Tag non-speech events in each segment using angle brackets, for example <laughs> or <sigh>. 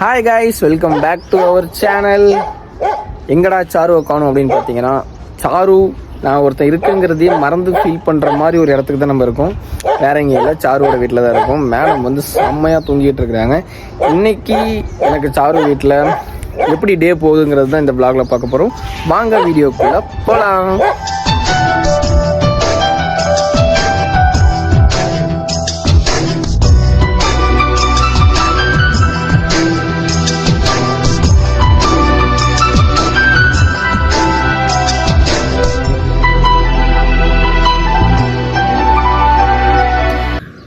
Hi guys welcome back to our channel எங்கடா சாருவை காணும் அப்படின்னு பார்த்தீங்கன்னா சாரு நான் ஒருத்தன் இருக்குங்கிறதையும் மறந்து ஃபீல் பண்ணுற மாதிரி ஒரு இடத்துக்கு தான் நம்ம இருக்கோம். வேற எங்கேயும் இல்லை சாருவோட வீட்டில் தான் இருக்கும். மேடம் வந்து செம்மையாக தூங்கிட்டு இருக்கிறாங்க. இன்னைக்கு எனக்கு சாரு வீட்டில் எப்படி டே போகுதுங்கிறது தான் இந்த பிளாகில் பார்க்க போகிறோம் வாங்க வீடியோக்குள்ளே போகலாம்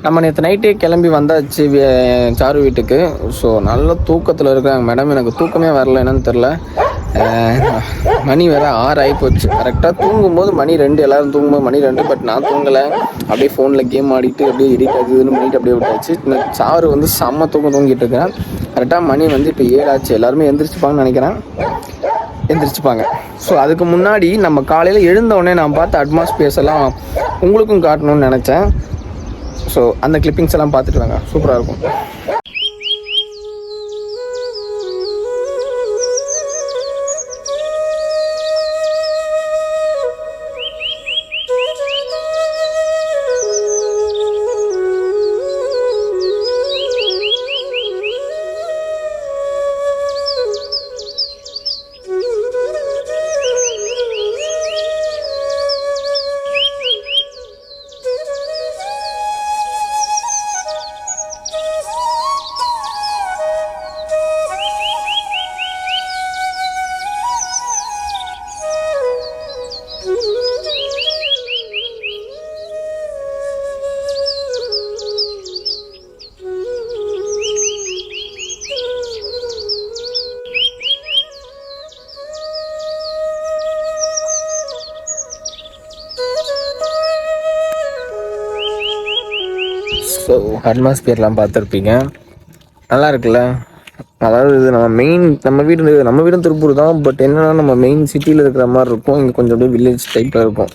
நம்ம நேற்று நைட்டே கிளம்பி வந்தாச்சு சாரு வீட்டுக்கு. ஸோ நல்ல தூக்கத்தில் இருக்கிறாங்க மேடம் எனக்கு தூக்கமே வரல என்னன்னு தெரில மணி வேற ஆறு ஆகி போச்சு. கரெக்டாக தூங்கும்போது மணி ரெண்டு எல்லாரும் தூங்கும்போது மணி ரெண்டு பட் நான் தூங்கலை. அப்படியே ஃபோனில் கேம் ஆடிட்டு அப்படியே எடிட் இதுன்னு பண்ணிட்டு அப்படியே விட்டாச்சு. இந்த சாரு வந்து செம்ம தூக்கம் தூங்கிட்டு இருக்கேன் கரெக்டாக மணி வந்து இப்போ ஏழாச்சு எல்லாருமே எந்திரிச்சுப்பாங்கன்னு நினைக்கிறேன். எந்திரிச்சுப்பாங்க. ஸோ அதுக்கு முன்னாடி நம்ம காலையில் எழுந்த உடனே நான் பார்த்த அட்மாஸ்பியர்ஸ் எல்லாம் உங்களுக்கும் காட்டணும்னு நினச்சேன். ஸோ அந்த கிளிப்பிங்ஸ் எல்லாம் பார்த்துட்டு வாங்க. சூப்பராக இருக்கும். அட்மாஸ்பியர்லாம் பார்த்துருப்பீங்க. நல்லா இருக்குல்ல? அதாவது இது நம்ம மெயின் நம்ம வீடு நம்ம வீடும் திருப்பூர் தான் பட் என்னன்னா நம்ம மெயின் சிட்டியில் இருக்கிற மாதிரி இருக்கும். இங்கே கொஞ்சம் அப்படியே வில்லேஜ் டைப்பில் இருக்கும்.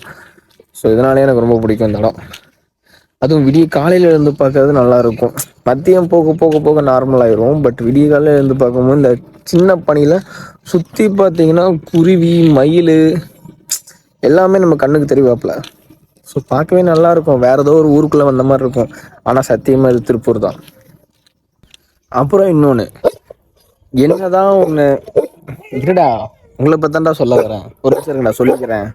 ஸோ இதனாலே எனக்கு ரொம்ப பிடிக்கும் இந்த இடம். அதுவும் விடிய காலையில் இருந்து பார்க்கறது நல்லாயிருக்கும் மதியம் போக போக போக நார்மல் ஆயிரும். பட் விடிய காலையில் இருந்து பார்க்கும்போது இந்த சின்ன பனியில் சுற்றி பார்த்தீங்கன்னா குருவி மயில் எல்லாமே நம்ம கண்ணுக்கு தெரியவாப்புல ஸோ பார்க்கவே நல்லா இருக்கும் வேற ஏதோ ஒரு ஊருக்குள்ள வந்த மாதிரி இருக்கும். ஆனால் சத்தியமா இது திருப்பூர் தான். அப்புறம் இன்னொன்று என்னதான் ஒன்று இருடா உங்களை பத்தான்டா சொல்ல வரேன் ஒரு நிமிஷம் இருங்க, சொல்லிக்கிறேன்.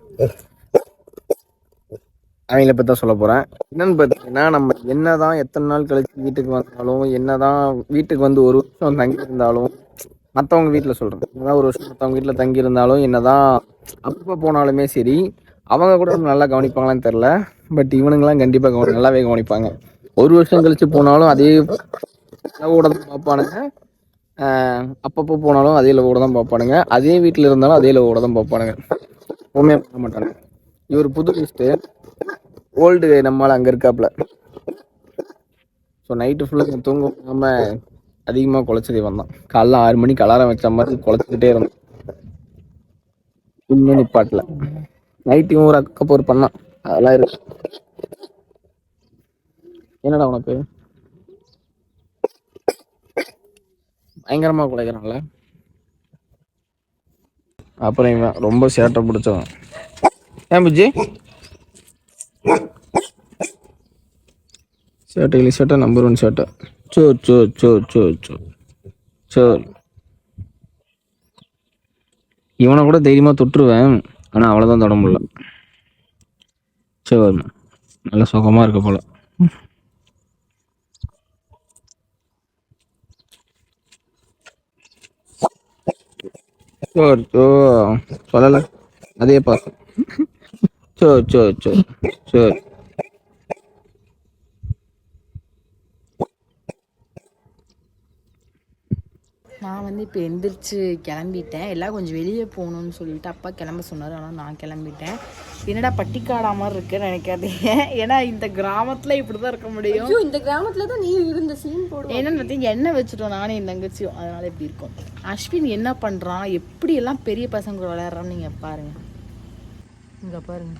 அவங்கள பற்றி தான் சொல்ல போகிறேன் என்னன்னு பார்த்தீங்கன்னா நம்ம என்னதான் எத்தனை நாள் கழிச்சு வீட்டுக்கு வந்தாலும் என்னதான் வீட்டுக்கு வந்து ஒரு வருஷம் தங்கி இருந்தாலும் மற்றவங்க வீட்டில் சொல்கிறேன் என்னதான் ஒரு வருஷம் மற்றவங்க வீட்டில் தங்கி இருந்தாலும் என்னதான் அப்பப்போ போனாலுமே சரி அவங்க கூட நம்ம நல்லா கவனிப்பாங்களான்னு தெரில பட் இவனுங்கெல்லாம் கண்டிப்பாக கவனி நல்லாவே கவனிப்பாங்க. ஒரு வருஷம் கழிச்சு போனாலும் அதே கூட தான் பார்ப்பானுங்க. அப்பப்போ போனாலும் அதே லவோட தான் பார்ப்பானுங்க. அதே வீட்டில் இருந்தாலும் அதே லவோட தான் பார்ப்பானுங்க. எப்பவுமே பார்க்க மாட்டானுங்க இவர் புது லிஸ்ட்டு ஓல்டு நம்மளால் அங்கே இருக்காப்புல ஸோ நைட்டு ஃபுல்லாக தூங்காம. அதிகமாக குலைச்சது வந்தான் காலைல ஆறு மணிக்கு அலாரம் வச்ச மாதிரி குலைச்சிக்கிட்டே இருந்தோம். இன்னும் நிப்பாட்டில். நைட்டையும் ஒரு அக்கப்போர் பண்ணான் அதெல்லாம் இருக்கு என்னடா உனக்கு? பயங்கரமாக குலைக்கிறான்ல. அப்புறம் இவன் ரொம்ப சேட்டை பிடிச்சவன். ஏன் புஜி இல்லை சேட்டை நம்பர் ஒன் சேட்டை. So so so so so. So. இவனை கூட தைரியமாக தொட்டுருவேன். ஆனால் அவ்வளோதான் தொட முடியல. சரி நல்ல சுகமாக இருக்க போல. சோ சோ சொல்லலை. அதே பாசம் சோ சோ சோ சோ. நான் வந்து இப்போ எந்திரிச்சு கிளம்பிட்டேன். எல்லாம் கொஞ்சம் வெளியே போகணும்னு சொல்லிட்டு அப்பா கிளம்ப சொன்னார். ஆனால் நான் கிளம்பிட்டேன். என்னடா பட்டிக்காடா மாதிரி இருக்குன்னு நினைக்காதீங்க. ஏன்னா இந்த கிராமத்தில் இப்படி தான் இருக்க முடியும். இந்த கிராமத்துல தான் நீ இருந்த சீன் போடு என்னன்னு பார்த்தீங்க எண்ணெய் வச்சுட்டோம். நானே என் தங்கச்சியும். அதனால இப்படி இருக்கும். அஸ்வின் என்ன பண்ணுறான் எப்படி எல்லாம் பெரிய பசங்க கூட விளையாடுறான்னு நீங்கள் பாருங்க. இங்கே பாருங்க.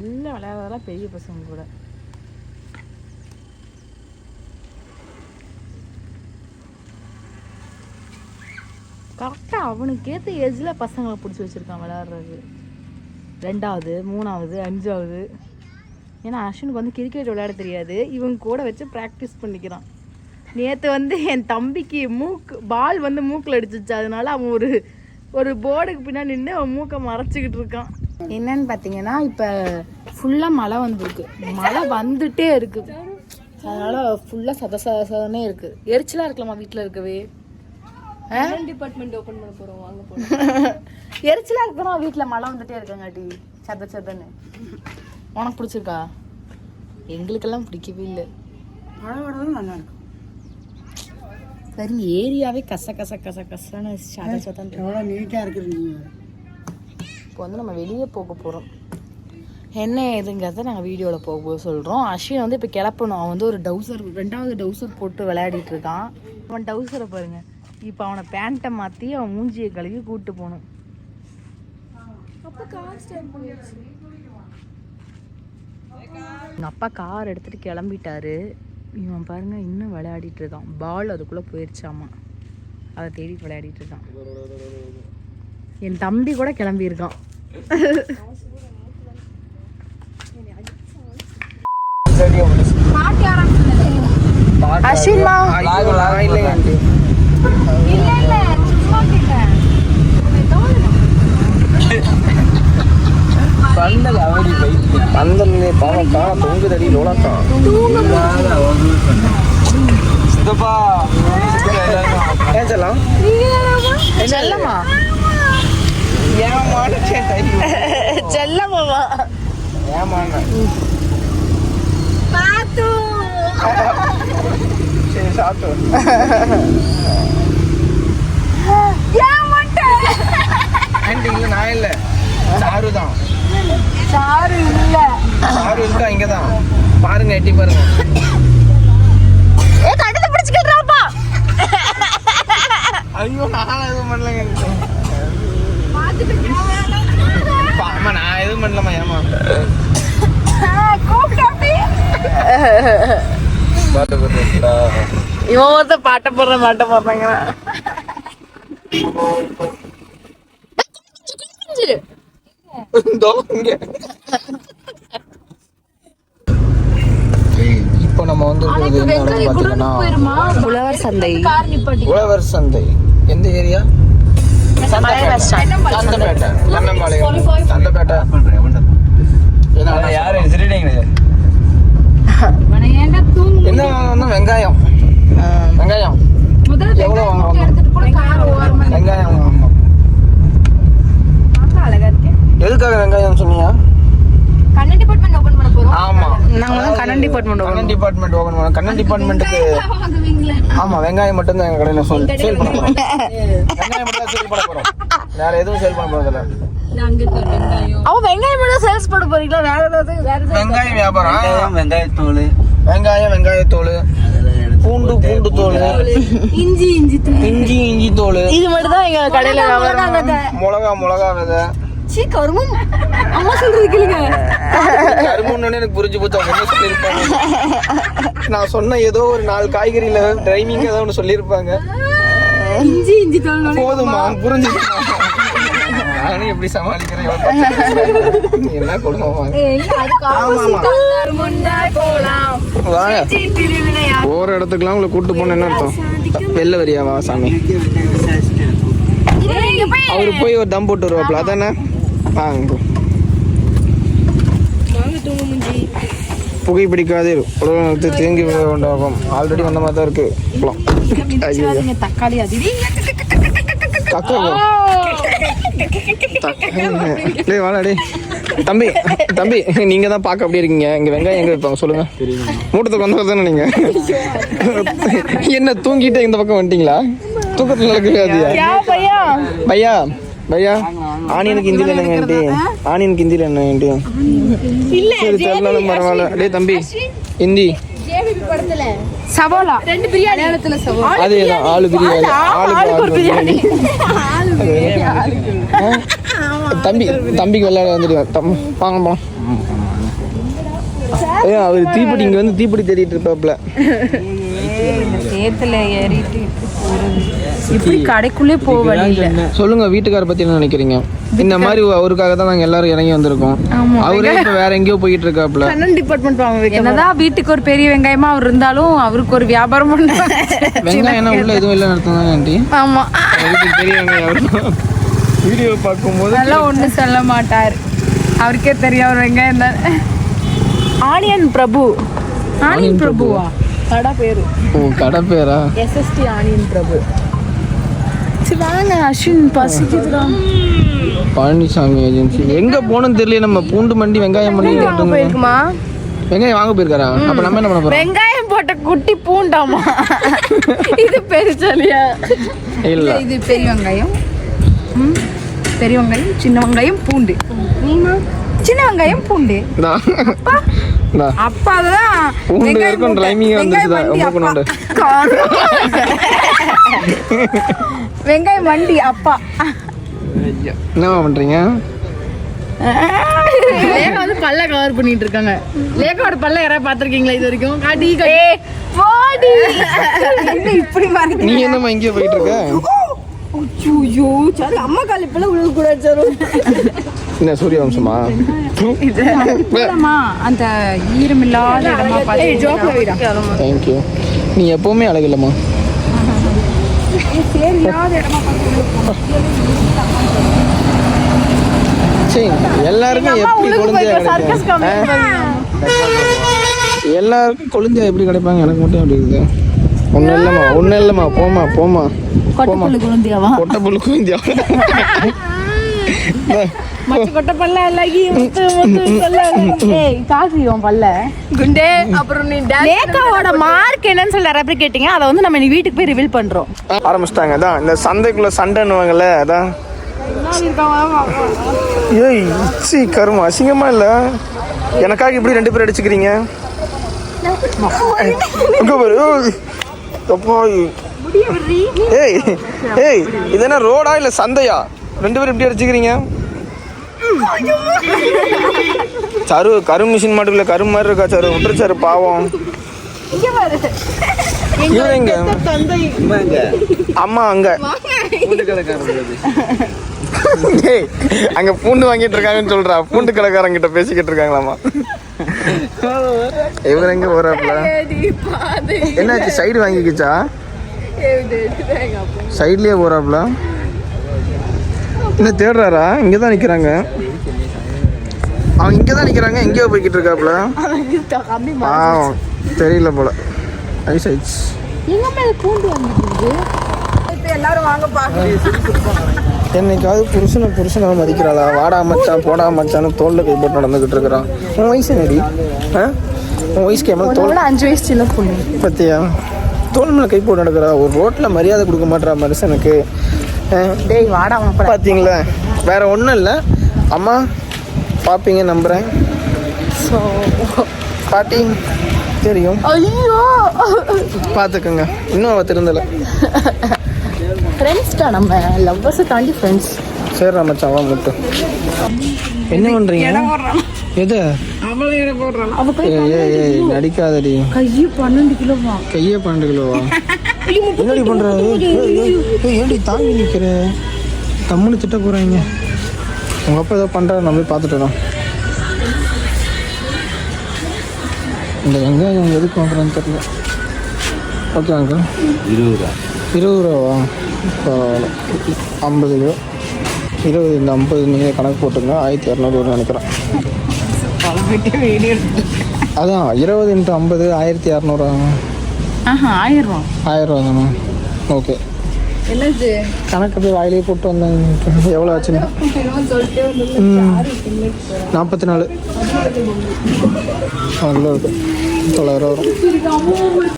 எல்லாம் விளையாடுறதெல்லாம் பெரிய பசங்க கூட. கரெக்டாக அவனுக்கு ஏற்ற ஏஜில் பசங்களை பிடிச்சி வச்சுருக்கான் விளாட்றது ரெண்டாவது மூணாவது அஞ்சாவது. ஏன்னா அஸ்வினுக்கு வந்து கிரிக்கெட் விளையாட தெரியாது. இவங்க கூட வச்சு ப்ராக்டிஸ் பண்ணிக்கிறான். நேற்று வந்து என் தம்பிக்கு மூக்கு பால் வந்து மூக்கில் அடிச்சிச்சு. அதனால அவன் ஒரு ஒரு போர்டுக்கு பின்னாடி நின்று அவன் மூக்கை மறைச்சிக்கிட்டு இருக்கான். என்னன்னு பார்த்தீங்கன்னா இப்போ ஃபுல்லாக மழை வந்துருக்கு. மழை வந்துட்டே இருக்குது அதனால ஃபுல்லாக சத சத சதனே இருக்குது எரிச்சலாக இருக்கலாமா வீட்டில் இருக்கவே? டிபார்ட்மெண்ட் ஓபன் பண்ண போறோம் வாங்க போறோம். <laughs> எரிச்சலாக இருக்கணும் வீட்டில் மழை வந்துட்டே இருக்கங்காட்டி சத சதன்னு உனக்கு பிடிச்சிருக்கா? எங்களுக்கெல்லாம் பிடிக்கவே இல்லை. மழை வரதும் நல்லா இருக்கும். சரி ஏரியாவே கச கச கச கசன்னு சத சதன் எவ்வளோ நீட்டாக இருக்குது நீங்க இப்போ வந்து நம்ம வெளியே போக போகிறோம் என்ன ஏதுங்கிறத நாங்கள் வீடியோவில் போக சொல்கிறோம் அஸ்வின் வந்து இப்போ கிளப்பணும். அவன் வந்து ஒரு டவுசர் ரெண்டாவது டவுசர் போட்டு விளையாடிட்டு இருக்கான். அவன் டவுசரை பாருங்க. இப்போ அவனை பேண்ட்டை மாற்றி அவன் மூஞ்சியை கழுவி கூப்பிட்டு போகணும். எங்கள் அப்பா கார் எடுத்துகிட்டு கிளம்பிட்டாரு. இவன் பாருங்க இன்னும் விளையாடிட்டு இருக்கான். பால் அதுக்குள்ளே போயிடுச்சாமா அதை தேடிட்டு விளையாடிட்டு இருக்கான். என் தம்பி கூட கிளம்பியிருக்கான். அஸ்வின்மா பந்தல் அவரி வைத்து பந்தல்லே பாவக்கா தொங்குதடி லோலாக்கா. சித்தப்பா ஏன் செல்லாம் ஏமாட ஏமான சரி சாப்பிட்டு <laughs> ஆண்டி இல்லை நான் இல்லை. சாரு தான். சாரு இல்ல. சாரு இருக்கா இங்கே தான். பாருங்க எட்டி பாருங்க. ஏ கட்டத்தை பிடிச்சிக்கிறாப்பா ஐயோ நான் எதுவும் பண்ணலங்க ஆமா நான் எதுவும் பண்ணலமா ஏமா பாட்டு போட்டுருக்கா இவன் ஒருத்த பாட்ட போடுற மாட்ட போடுறாங்கிறான் இப்போ நம்ம வந்து உழவர் சந்தை. உழவர் சந்தை. எந்த ஏரியா? சந்தப்பேட்டை சந்தப்பேட்டை யாரு? என்ன வெங்காயம். வெங்காயம். எவ்வளோ வெங்காயம் எதுக்காக வெங்காயம் சொன்னீங்க? கண்ணன் டிபார்ட்மெண்ட் ஓபன் பண்ண போறோம். ஆமா. நாங்க வந்து Kannan department Kannan department open பண்ண கண்ணன் டிபார்ட்மெண்ட்டுக்கு வாங்குவீங்களா. ஆமா வெங்காயம் மட்டும் தான் எங்க கடையில சொல் சேல் பண்ண போறோம். வெங்காயம் மட்டும் தான் சேல் பண்ண போறோம். வேற எதுவும் சேல் பண்ண போறதில்ல. நாங்க வெங்காயம் அவன் வெங்காயம் மட்டும் சேல்ஸ் பண்ண போறீங்களா? வேற ஏதாவது வேற வெங்காயம் வியாபாரம். வெங்காயத்தூள் வெங்காயம் வெங்காயத்தோல். பூண்டு பூண்டு தோல். இஞ்சி இஞ்சி தூள் இஞ்சி இஞ்சி தோல். இது மட்டும் தான் எங்க கடையில வியாபாரம் மிளகா மிளகா விதை. சீ கருமும். அம்மா சொல்றது கேளுங்க. கரும்புன்னு எனக்கு புரிஞ்சு போச்சு. அவங்க என்ன சொல்லியிருப்பாங்க? நான் சொன்ன ஏதோ ஒரு நாலு காய்கறியில ட்ரைனிங் ஏதோ ஒன்று சொல்லியிருப்பாங்க. இஞ்சி இஞ்சி தூள் போதுமா புரிஞ்சுச்சுமா நானும் எப்படி சமாளிக்கிறேன்? என்ன? குடும்பமா போற இடத்துக்குலாம் உங்களை கூட்டு போன என்ன அர்த்தம்? வெளில வரியாவா சாமி. அவரு போய் ஒரு தம் போட்டு வருவாப்ல அதானே? வாங்க bro. புகை பிடிக்காது. உடல்நலத்தை தேங்கி உண்டாகும் ஆல்ரெடி வந்த மாதிரி தான் இருக்கு. போலாம். ஐயோ தக்காளி அது தக்கா டேய் வாடா டேய். தம்பி தம்பி நீங்க தான் பார்க்க அப்படியே இருக்கீங்க. இங்க வெங்காயம் எங்க வைப்பாங்க சொல்லுங்க. மூட்டத்துக்கு வந்தவர் தானே நீங்க? என்ன தூங்கிட்டு இந்த பக்கம் வந்துட்டீங்களா? தூக்கத்துல நடக்காதியா பையா? பையா ஆனியனுக்கு ஹிந்தியில் என்னங்க ஆண்டி ஆனியனுக்கு ஹிந்தியில் என்ன ஆண்டி சரி தெரியலனாலும் பரவாயில்ல. டேய் தம்பி ஹிந்தி சவோலா ரெண்டு பிரியாணி நேரத்துல சவா அதேதான் ஆளு பிரியாணி ஆளுக்கு ஆளு பிரியாணி? தம்பி தம்பிக்கு விளையாட வந்துடுவேன் தம் வாங்க போலாம் அவர் தீப்பெட்டி இங்க வந்து தீப்பெட்டி தேடிட்டு இருப்பாப்ல இந்த சேத்துல ஏறிட்டு இப்படி கடைக்குள்ளே போக வழி இல்ல சொல்லுங்க வீட்டுக்கார பத்தி என்ன நினைக்கிறீங்க? இந்த மாதிரி அவருக்காக தான் நாங்க எல்லாரும் இறங்கி வந்திருக்கோம். அவரே இப்ப வேற எங்கேயோ போயிட்டு இருக்காப்ல கண்ணன் டிபார்ட்மெண்ட் என்னதான் வீட்டுக்கு ஒரு பெரிய வெங்காயமா அவர் இருந்தாலும் அவருக்கு ஒரு வியாபாரம் பண்றாங்க <laughs> வெங்காயம் என்ன உள்ள எதுவும் இல்லை நடத்தும் தானே ஆண்டி? ஆமா. பெரிய வெங்காயம் வீடியோ பார்க்கும்போது அதெல்லாம் ஒண்ணும் சொல்ல மாட்டார். அவருக்கே தெரியும் அவர் வெங்காயம் தான். ஆனியன் பிரபு. ஆனியன் பிரபுவா? கடை பேரு ஓ கடை பேரா எஸ்எஸ்டி ஆனியன் பிரபு. சரி வாங்க அஸ்வின் பசிக்குதுடா. பழனிசாமி ஏஜென்சி. எங்க போகணும்னு தெரியல நம்ம பூண்டு மண்டி வெங்காயம் மண்டி போயிருக்குமா? வெங்காயம் வாங்க போயிருக்காரா? அப்ப நம்ம என்ன பண்ண போறோம்? வெங்காயம் போட்ட குட்டி பூண்டாமா? இது பெருசாலியா இல்ல. இது பெரிய வெங்காயம். பெரிய வெங்காயம் சின்ன வெங்காயம் பூண்டு. சின்ன வெங்காயம் பூண்டு. அப்பா தான் பூண்டு வெங்காயம் வரைக்கும் பூண்டு. ரைமிங் வெங்காயம் வந்துச்சுதா மண்டி அப்பா. என்னவா பண்றீங்க? லேகா வந்து பல்ல கவர் பண்ணிட்டு இருக்காங்க. லேகாவோட பல்ல யாராவது பாத்திருக்கீங்களா இது வரைக்கும்? காட்டி போடி. என்ன இப்படி மாறி நீ என்னம்மா இங்கே போயிட்டு இருக்க? ஐயோ சரி அம்மா கால் இப்பெல்லாம் உழுக கூடாது சார். என்ன சூரிய வம்சமா? அந்த இடமா பார்த்து தேங்க்யூ நீ எப்பவுமே அழகில்லம்மா. சேர் எல்லாருக்கும் எப்படி கொழுந்தியா எல்லாருக்கும் கொழுந்தியா எப்படி கிடைப்பாங்க? எனக்கு மட்டும் எப்படி இருக்குது. ஒன்றும் இல்லைம்மா ஒன்றும் இல்லைம்மா போமா போமா போமா குழந்தையாவா? கொட்டை புல்லு குழந்தியா மச்ச கொட்ட பல்ல லகி முத்து முத்து பல்ல ஏய் காசி உன் பல்ல. குண்டே அப்புறம் நீ லேகாவோட மார்க் என்னன்னு சொல்லி நிறைய பேர் கேட்டீங்க? அதை வந்து நம்ம இன்னைக்கு வீட்டுக்கு போய் ரிவீல் பண்றோம். ஆரம்பிச்சிட்டாங்க அதான். இந்த சந்தைக்குள்ள சண்டைன்னுவாங்கல்ல அதான். ஏய் சி கருமா. அசிங்கமா இல்ல? எனக்காக இப்படி ரெண்டு பேர் அடிச்சுக்கிறீங்க? பாரு. ஏய். ஏய் இது என்ன ரோடா இல்ல சந்தையா? ரெண்டு பேரும் இப்படி அடிச்சுக்கிறீங்க? சரு கரு மிஷின் மட்டும் இல்ல கரு மாதிரி இருக்கா சரு? விட்டுரு சாரு பாவம். அம்மா அங்க. அங்க பூண்டு வாங்கிட்டு இருக்காங்கன்னு சொல்றா. பூண்டு கடைக்காரங்க கிட்ட பேசிக்கிட்டு இருக்காங்களாமா இவர் எங்க போறாப்ல என்னாச்சு? சைடு வாங்கிக்கிச்சா? சைட்லயே போறாப்ல. என்ன தேடுறாரா? இங்க தான் நிக்கிறாங்க. அவங்க இங்க தான் நிக்கிறாங்க எங்கேயோ போய்கிட்டு இருக்காப்ல. பாவம் தெரியல போல. ஐஸ் பாக்க என்னைக்காவது புருஷனை புருஷனை மதிக்கிறாளா? வாடா மச்சான் போடா மச்சான்னு தோல்ல கை போட்டு நடந்துகிட்டு இருக்கிறான். உன் வயசு ஆ? உன் வயசுக்கு எவ்வளோ தோல் அஞ்சு வயசு சின்ன பொண்ணு. பத்தியா? தோல் மேலே கை போட்டு நடக்கிறா ஒரு ரோட்டில் மரியாதை கொடுக்க மாட்டா மனுஷனுக்கு டேய் வாடா பார்த்தீங்களா வேற ஒன்றும் இல்லை. அம்மா பார்ப்பீங்க நம்புகிறேன் ஸோ பாட்டி தெரியும். ஐயோ. பார்த்துக்கோங்க இன்னும் அவள் திருந்தலை. ஃப்ரெண்ட்ஸ்டா நம்ம? லவ்வர்ஸை தாண்டி ஃப்ரெண்ட்ஸ் சரி மச்சான் வா மட்டும் என்ன பண்ணுறீங்க எது? நடிக்காதடி. கையு பன்னெண்டு கிலோவா கையே பன்னெண்டு கிலோவா என்னடி பண்ற? ஏய், ஏய், ஏய், ஏய், ஏன்டி தாங்கி நிக்கிற? கம்முன்னு திட்ட போறாங்க. உங்க அப்பா ஏதோ பண்றாரு நம்ம போய் பார்த்துட்டோம் இந்த வெங்காயம் எதுக்கு வாங்குறான்னு தெரியல. ஓகே அங்கிள் இருபது ரூபா இருபது ரூபாவா பரவாயில்ல. ஐம்பது கிலோ. இருபது இந்த ஐம்பது நீங்கள் கணக்கு போட்டுங்க. ஆயிரத்தி இரநூறு நினைக்கிறேன். அதான் இருபது இன்ட்டு ஐம்பது ஆயிரத்தி இரநூறு ஆஹா ஆயிரம் ரூபா. ஆயிரம் ரூபா தானே? ஓகே என்னது? கணக்கு போய் வாயிலே போட்டு வந்தேன். எவ்வளோ ஆச்சுன்னு. நாற்பத்தி நாலு அவ்வளோ தொள்ளாயிரம் வரும்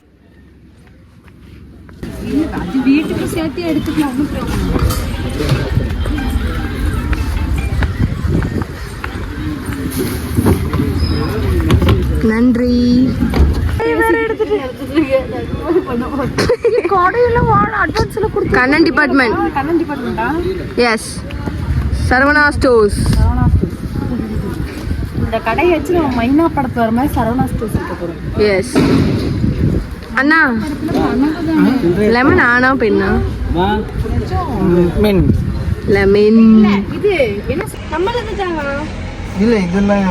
வீட்டுக்கு சேர்த்து எடுத்துக்கலாம் நன்றி. Kannan department yes Saravana stores இந்த கடையை வச்சு நம்ம மைனா படத்து வர மாதிரி சரவணா ஸ்டோர்ஸ் இருக்க எஸ் அண்ணா. லெமன் ஆனா பெண்ணா? மீன் லெமன் இல்லை இதெல்லாம்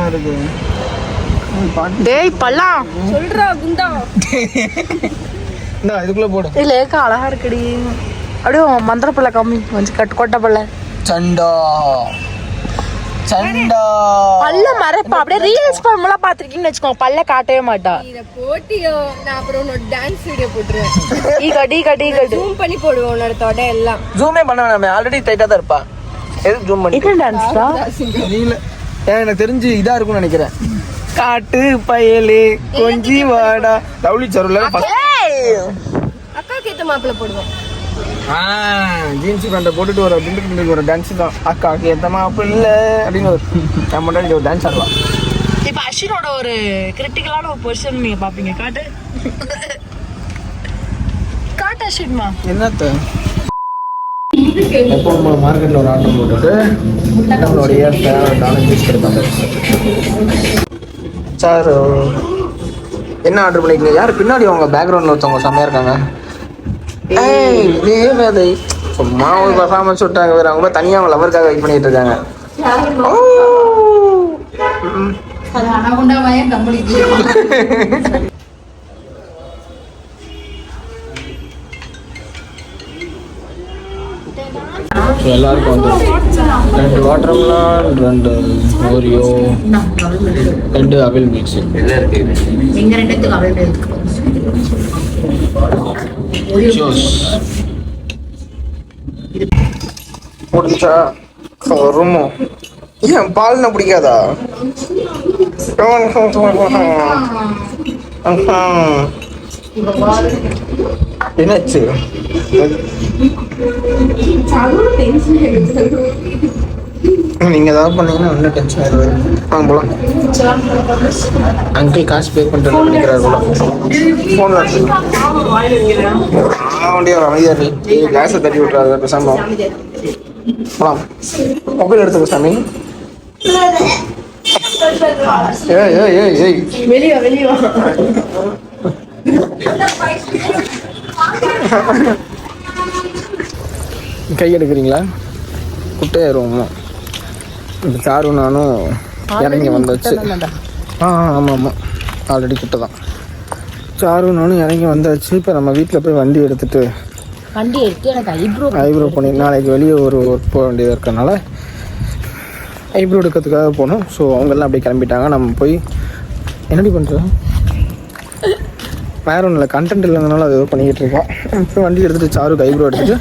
இருக்கு பாட்டு டேய் பல்லாம் இந்தா இதுக்குள்ளே போடு. இல்ல ஏக்கா அழகா இருக்குடி. அப்படியே மந்திர பிள்ளை கம்மி. கொஞ்சம் கட்டு கொட்டை பிள்ளை. சண்டா. சண்டா. பல்ல மறைப்பா. அப்படியே ரீல்ஸ் பண்ணும்போது பாத்திருக்கீங்கன்னு வச்சுக்கோங்க. பல்ல காட்டவே மாட்டா. இத போட்டியோ நான் அப்புறம் உன்னோட டான்ஸ் வீடியோ போட்டுருவேன். ஈ கட்டி ஈ கட்டி ஜூம் பண்ணி போடுவேன் உன்னோட தொடை எல்லாம். ஜூமே பண்ண வேணாமே. ஆல்ரெடி டைட்டாக தான் இருப்பா. எதுக்கு ஜூம் பண்ணி டான்ஸ்டா தெரியல ஏன் எனக்கு தெரிஞ்சு இதா இருக்கும்னு நினைக்கிறேன். காட்டு பயலே கொஞ்சி வாடா. லவ்லி சருல அக்காவுக்கு ஏத்த மாப்பிள்ள போடுவோம். ஜீன்ஸ் பேண்ட்டை போட்டுட்டு ஒரு டிண்டுக்கு ஒரு டான்ஸ் தான். அக்காக்கு ஏத்த மாப்பிள்ள. அப்படின்னு ஒரு நம்ம முன்னாடி ஒரு டான்ஸ் ஆடலாம் இப்ப அஸ்வினோட ஒரு கிரிட்டிக்கலான ஒரு பொசிஷன் நீங்க பாப்பீங்க. காட்டு. காட்டு அஸ்வின்மா. என்னத்த? எப்போ நம்ம மார்க்கெட்டில் ஒரு ஆர்டர் போட்டுட்டு நம்மளுடைய பிஸ்கட் தான் சார் என்ன ஆர்டர் பண்ணிருக்கீங்க? யார் பின்னாடி அவங்க பேக்ரவுண்டில் ஒருத்தவங்க செம்மையாக இருக்காங்க? ஏய் தேவதை சும்மா ஒரு பர்ஃபார்மன்ஸ் விட்டாங்க வேற. அவங்க தனியாக அவங்க லவருக்காக வெயிட் பண்ணிட்டு இருக்காங்க. எல்லாருக்கும் வந்து ரெண்டு வாட்டர் மிலான் ரெண்டு ஓரியோ ரெண்டு அவில் மிக்ஸ் எங்க ரெண்டுத்துக்கு ஜூஸ் முடிஞ்சா வருமோ ஏன் பால்னா பிடிக்காதா? என்னாச்சு? நீங்க ஏதாவது பண்ணீங்கன்னா இன்னும் டென்ஷன் ஆயிடுவாரு வாங்க போலாம். அங்கிள் காசு பே பண்ணிட்டு நினைக்கிறாரு போல. ஃபோன் வண்டியை ஒரு அமைதியா இருக்கு கிளாஸை தட்டி விட்டுறாரு பேசாம போலாம். மொபைல் எடுத்துக்க சாமி. ஏய் ஏய் ஏய் ஏய். வெளியே வெளியே <laughs> கை எடுக்கிறீங்களா குட்டையாயிருவோம் இந்த சாரு நானும் இறங்கி வந்தாச்சு. ஆ ஆமாம் ஆமாம் ஆல்ரெடி கிட்ட தான் சாரு நானும் இறங்கி வந்தாச்சு. இப்போ நம்ம வீட்டில் போய் வண்டி எடுத்துட்டு வண்டி எடுத்து எனக்கு ஐப்ரோ ஐப்ரோ பண்ணி நாளைக்கு வெளியே ஒரு ஒர்க் போக வேண்டியது இருக்கறனால ஐப்ரோ எடுக்கிறதுக்காக போகணும் ஸோ அவங்கெல்லாம் அப்படியே கிளம்பிட்டாங்க. நம்ம போய் என்னடி பண்ணுறோம் வேற ஒன்றும் இல்லை கண்டென்ட் இல்லைனால அது ஏதோ பண்ணிக்கிட்டு இருக்கோம் இப்போ வண்டி எடுத்துகிட்டு சாருக்கு கைப்ரோ எடுத்துகிட்டு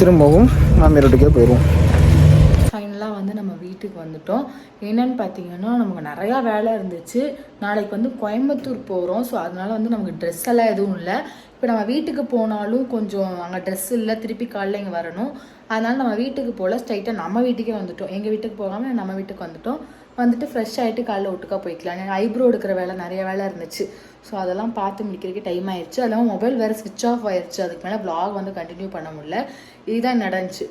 திரும்பவும் மாமியார் வீட்டுக்கே போயிடுவோம். ஃபைனலாக வந்து நம்ம வீட்டுக்கு வந்துட்டோம். என்னன்னு பார்த்தீங்கன்னா நமக்கு நிறையா வேலை இருந்துச்சு. நாளைக்கு வந்து கோயம்புத்தூர் போகிறோம் ஸோ அதனால வந்து நமக்கு ட்ரெஸ் எல்லாம் எதுவும் இல்லை. இப்போ நம்ம வீட்டுக்கு போனாலும் கொஞ்சம் அங்கே ட்ரெஸ் இல்லை. திருப்பி காலைல இங்கே வரணும். அதனால நம்ம வீட்டுக்கு போகல. ஸ்ட்ரைட்டாக நம்ம வீட்டுக்கே வந்துட்டோம். எங்கள் வீட்டுக்கு போகாமல் நம்ம வீட்டுக்கு வந்துட்டோம். வந்துட்டு ஃப்ரெஷ் ஆகிட்டு காலைல ஒட்டுக்கா போய்க்கலாம் ஏன்னா ஐப்ரோ எடுக்கிற வேலை நிறைய வேலை இருந்துச்சு. ஸோ அதெல்லாம் பார்த்து முடிக்கிறதுக்கு டைம் ஆயிடுச்சு அதெல்லாம் மொபைல் வேறு ஸ்விட்ச் ஆஃப் ஆயிடுச்சு அதுக்கு மேலே vlog வந்து கண்டினியூ பண்ண முடியல. இதுதான் நடந்துச்சு.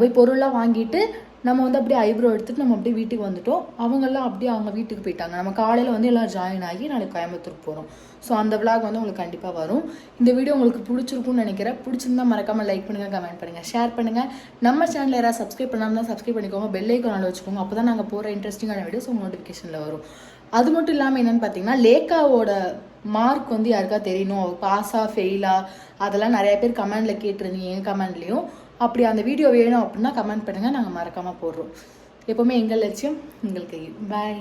போய் பொருள்லாம் வாங்கிட்டு நம்ம வந்து அப்படியே ஐப்ரோ எடுத்துட்டு நம்ம அப்படியே வீட்டுக்கு வந்துட்டோம். அவங்கெல்லாம் அப்படியே அவங்க வீட்டுக்கு போயிட்டாங்க. நம்ம காலையில் வந்து எல்லாம் ஜாயின் ஆகி நாளைக்கு கோயம்புத்தூர் போகிறோம் ஸோ அந்த vlog வந்து உங்களுக்கு கண்டிப்பாக வரும். இந்த வீடியோ உங்களுக்கு பிடிச்சிருக்கும்னு நினைக்கிறேன். பிடிச்சிருந்தா மறக்காமல் லைக் பண்ணுங்கள் கமெண்ட் பண்ணுங்கள் ஷேர் பண்ணுங்கள் நம்ம சேனலில் யாராவது சப்ஸ்கிரைப் பண்ணாமல் சப்ஸ்கிரைப் பண்ணிக்கோங்க. பெல் ஐக்கானில் வச்சுக்கோங்க. அப்போ தான் நாங்கள் போகிற இன்ட்ரெஸ்டிங்கான வீடியோஸ் உங்கள் நோட்டிஃபிகேஷனில் வரும். அது மட்டும் இல்லாமல் என்னென்னு பார்த்தீங்கன்னா லேக்காவோட மார்க் வந்து யாருக்கா தெரியணும்? பாஸா ஃபெயிலா அதெல்லாம் நிறைய பேர் கமெண்டில் கேட்டிருந்தீங்க எங்கள் கமெண்ட்லேயும் அப்படி அந்த வீடியோ வேணும் அப்படின்னா கமெண்ட் பண்ணுங்கள் நாங்கள் மறக்காமல் போடுறோம். எப்போவுமே எங்கள் லட்சியம் உங்களுக்கு பாய்